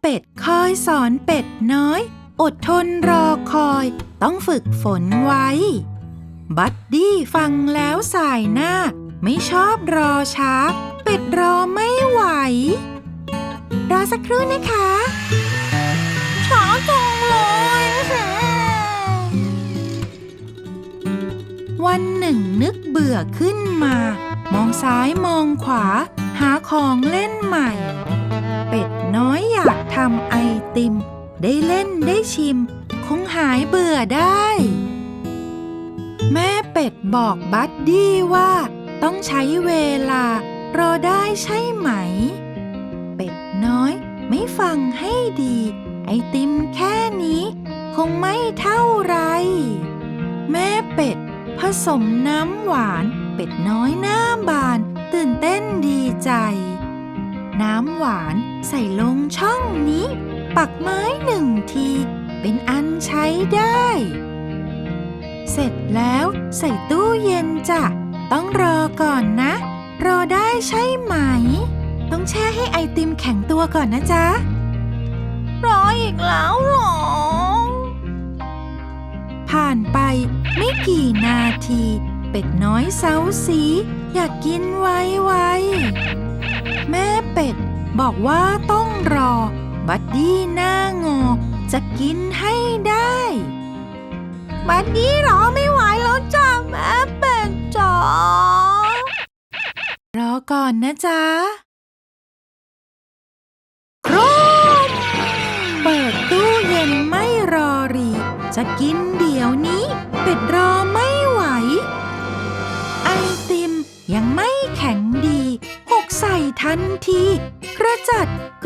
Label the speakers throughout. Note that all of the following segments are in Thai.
Speaker 1: เป็ดคอยสอนเป็ดน้อย อดทนรอคอย ต้องฝึกฝนไว้ บัดดี้ฟังแล้วสายหน้า ไม่ชอบรอช้า เป็ดรอไม่ไหว รอสักครู่นะคะช้าจังเลยวันหนึ่งนึกเบื่อขึ้นมา มองซ้ายมองขวา หาของเล่นใหม่ เป็ดน้อย ทำไอติม ได้เล่นได้ชิม คงหายเบื่อได้ แม่เป็ดบอกบัดดี้ว่า ต้องใช้เวลารอได้ใช่ไหม เป็ดน้อยไม่ฟังให้ดี ไอติมแค่นี้ คงไม่เท่าไร แม่เป็ด ผสมน้ำหวาน เป็ดน้อยหน้าบ ใส่ลงช่องนี้ ปักไม้หนึ่งที เป็นอันใช้ได้ เสร็จแล้วใส่ตู้เย็นจ้ะ ต้องรอก่อนนะ รอได้ใช่ไหม ต้องแช่ให้ไอติมแข็งตัวก่อนนะจ๊ะ รออีกแล้วหรอ ผ่านไปไม่กี่นาที เป็ดน้อยเซาสี อยากกินไวไวๆแม่เป็ด บอกว่าต้องรอ บัดดี้หน้างอจะกินให้ได้ บัดดี้รอไม่ไหวแล้วจ้าแม่เป็ดจ๋ารอก่อนนะจ๊ะครมเปิดตู้เย็นไม่รอรี จะกินเดี๋ยวนี้ เป็ดรอไม่ไหว ไอติมยังไม่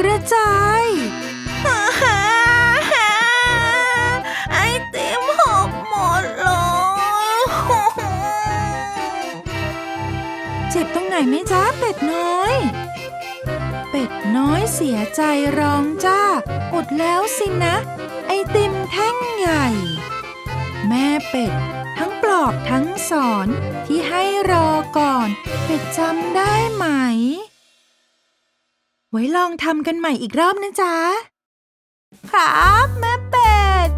Speaker 1: กระจายไอติมหกหมดเลยเจ็บตรงไหนไหมจ๊ะเป็ดน้อย เป็ดน้อยเสียใจร้องจ้าอดแล้วสินะ ไอติมแท่งใหญ่ แม่เป็ด ทั้งปลอบทั้งสอนที่ให้รอก่อน เป็ดจำได้ไหม ไว้ลองทำกันใหม่อีกรอบนะจ๊ะ ครับแม่เป็ด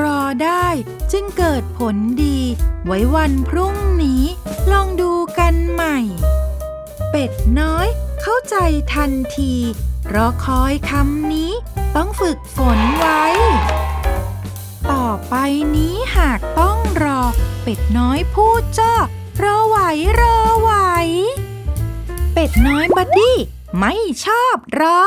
Speaker 1: รอได้จึงเกิดผลดี ไว้วันพรุ่งนี้ ลองดูกันใหม่ เป็ดน้อยเข้าใจทันที รอคอยคำนี้ ต้องฝึกฝนไว้ ต่อไปนี้หากต้องรอ เป็ดน้อยพูดจ้ารอไหวรอไหว เป็ดน้อยบัดดี้ ไม่ชอบรอ